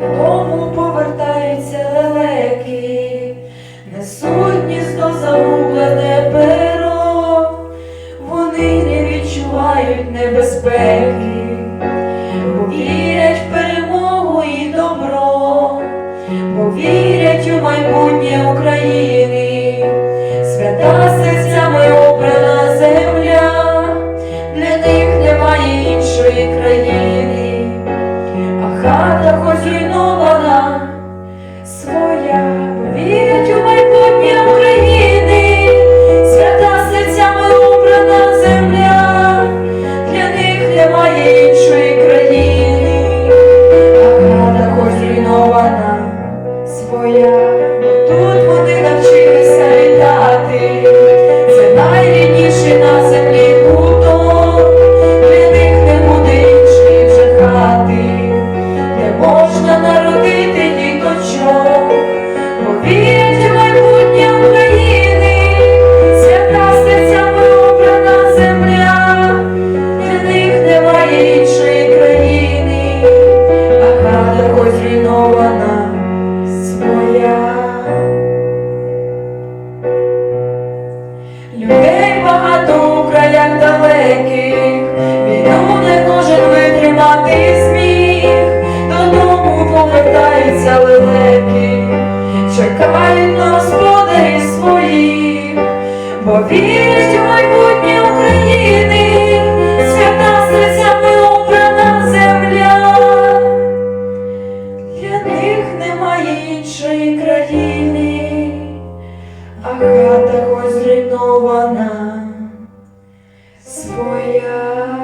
Дому повертаються лелеки, несуть гніздо загублене перо, вони не відчувають небезпеки, вірять в перемогу і добро, бо вірять у майбутнє України, свята серцями обрана земля, для них немає іншої країни, хата хоч зруйнована своя, вірять у майбутнє України, свята серцями обрана земля, для них немає іншої країни, а хата хоч зруйнована своя, тут вони навчилися Людей багато в краях далеких, війну не може витримати сміх, додому повертаються лелеки, чекають на господарів своїх, бо вірять у майбутнє України, свята серцями обрана земля, для них іншої країни зруйнована своя.